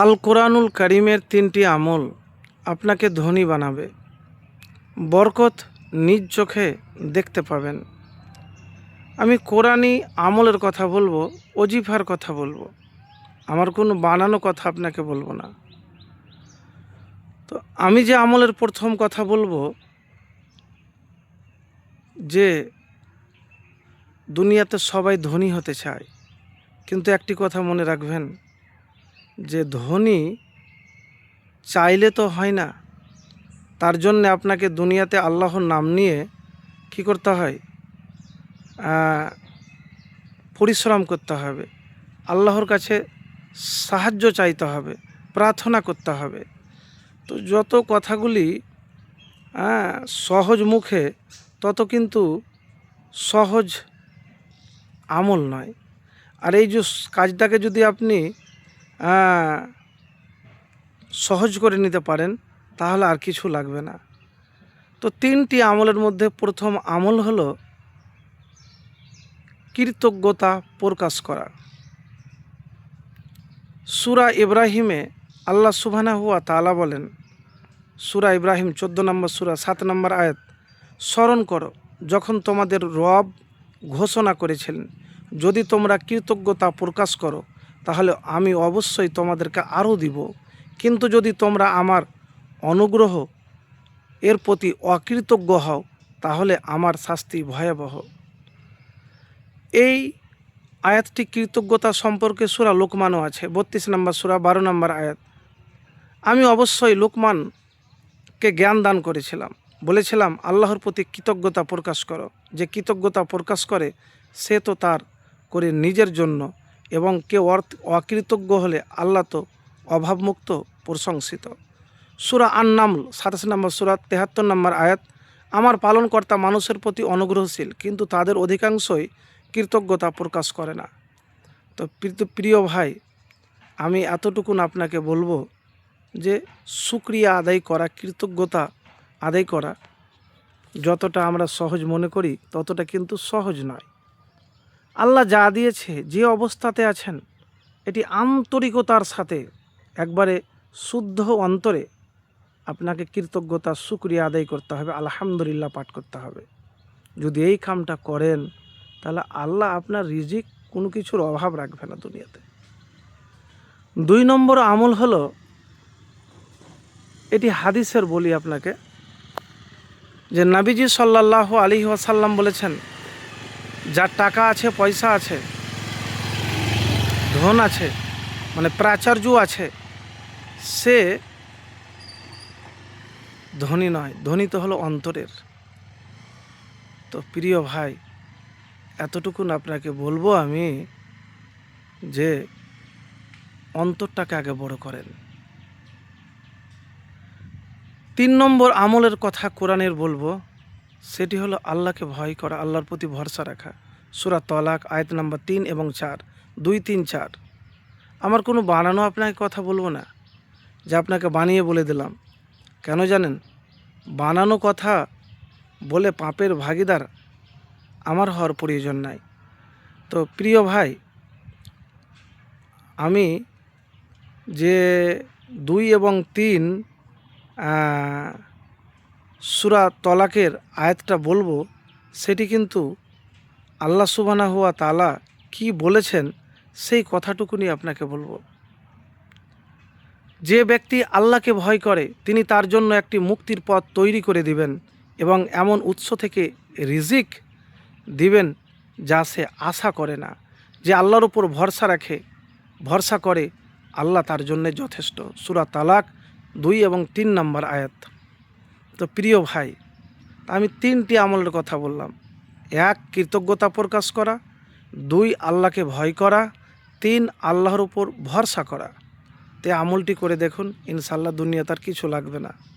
আল কোরআনুল করিমের তিনটি আমল আপনাকে ধনী বানাবে। বরকত নিজ চোখে দেখতে পাবেন। আমি কোরআনই আমলের কথা বলব অজিফার কথা বলব। আমার কোনো বানানো কথা আপনাকে বলব না। তো আমি যে আমলের প্রথম কথা বলব, যে দুনিয়াতে সবাই ধনী হতে চায়, কিন্তু একটি কথা মনে রাখবেন যে ধনী চাইলে তো হয় না, তার জন্যে আপনাকে দুনিয়াতে আল্লাহর নাম নিয়ে কি করতে হয়? পরিশ্রম করতে হবে, আল্লাহর কাছে সাহায্য চাইতে হবে, প্রার্থনা করতে হবে। তো যত কথাগুলি সহজ মুখে, তত কিন্তু সহজ আমল নয়। আর এই যে কাজটাকে যদি আপনি সহজ করে নিতে পারেন, তাহলে আর কিছু লাগবে না। তো তিনটি আমলের মধ্যে প্রথম আমল হলো কৃতজ্ঞতা প্রকাশ করা। সুরা ইব্রাহিমে আল্লাহ সুবহানা হুয়া তালা বলেন, সুরা ইব্রাহিম চোদ্দ নম্বর সুরা, সাত নম্বর আয়াত, স্মরণ করো, যখন তোমাদের রব ঘোষণা করেছিলেন, যদি তোমরা কৃতজ্ঞতা প্রকাশ করো তাহলে আমি অবশ্যই তোমাদেরকে আরও দিব। কিন্তু যদি তোমরা আমার অনুগ্রহ এর প্রতি অকৃতজ্ঞ হও, তাহলে আমার শাস্তি ভয়াবহ। এই আয়াতটি কৃতজ্ঞতা সম্পর্কে সুরা লোকমানও আছে, বত্রিশ নম্বর সুরা, বারো নম্বর আয়াত। আমি অবশ্যই লোকমানকে জ্ঞান দান করেছিলাম। বলেছিলাম, আল্লাহর প্রতি কৃতজ্ঞতা প্রকাশ করো। যে কৃতজ্ঞতা প্রকাশ করে, সে তো তার করে নিজের জন্য এবং কেউ অর্থ- অকৃতজ্ঞ হলে আল্লাহ তো অভাবমুক্ত, প্রশংসিত। সুরা আন্নামল, সাতাশ নম্বর সুরা, তেহাত্তর নম্বর আয়াত, আমার পালনকর্তা মানুষের প্রতি অনুগ্রহশীল, কিন্তু তাদের অধিকাংশই কৃতজ্ঞতা প্রকাশ করে না। তো প্রিয় ভাই, আমি এতটুকুন আপনাকে বলব যে সুক্রিয়া আদায় করা, কৃতজ্ঞতা আদায় করা, যতটা আমরা সহজ মনে করি, ততটা কিন্তু সহজ নয়। আল্লাহ যা দিয়েছে, যে অবস্থাতে আছেন, এটি আন্তরিকতার সাথে, একবারে শুদ্ধ অন্তরে আপনাকে কৃতজ্ঞতা সুক্রিয়া আদায় করতে হবে, আলহামদুলিল্লাহ পাঠ করতে হবে। যদি এই কামটা করেন, তাহলে আল্লাহ আপনার রিজিক কোনো কিছুর অভাব রাখবে না দুনিয়াতে। দুই নম্বর আমল হলো, এটি হাদিসের বলি আপনাকে, যে নাবিজি সাল্লাহ আলী ওয়াসাল্লাম বলেছেন যার টাকা আছে, পয়সা আছে, ধন আছে মানে প্রাচার্য আছে, সে ধনী নয়। ধনী তো হলো অন্তরের। তো প্রিয় ভাই, এতটুকুন আপনাকে বলব আমি যে অন্তরটাকে আগে বড় করেন। তিন নম্বর আমলের কথা কোরআনের বলব, সেটি হলো আল্লাহকে ভয় করা, আল্লাহর প্রতি ভরসা রাখা। সুরা তলাক, আয়াত নাম্বার তিন এবং চার। দুই, তিন, চার। আমার কোনো বানানো আপনাকে কথা বলব না, যে আপনাকে বানিয়ে বলে দিলাম। কেন জানেন? বানানো কথা বলে পাপের ভাগিদার আমার হওয়ার প্রয়োজন নাই। তো প্রিয় ভাই, আমি যে দুই এবং তিন সুরা তলাকের আয়াতটা বলব, সেটি কিন্তু আল্লাহ সুবানা হুয়া তালা কি বলেছেন সেই কথাটুকুনি আপনাকে বলব। যে ব্যক্তি আল্লাহকে ভয় করে, তিনি তার জন্য একটি মুক্তির পথ তৈরি করে দিবেন এবং এমন উৎস থেকে রিজিক দিবেন যা সে আশা করে না, যে আল্লাহর উপর ভরসা রাখে, ভরসা করে আল্লাহ তার জন্যে যথেষ্ট। সুরা তালাক দুই এবং তিন নম্বর আয়াত। তো প্রিয় ভাই, আমি তিনটি আমলের কথা বললাম। এক, কৃতজ্ঞতা প্রকাশ করা। দুই, আল্লাহকে ভয় করা। তিন, আল্লাহর উপর ভরসা করা। তে আমলটি করে দেখুন ইনশাল্লাহ দুনিয়া তার কিছু লাগবে না।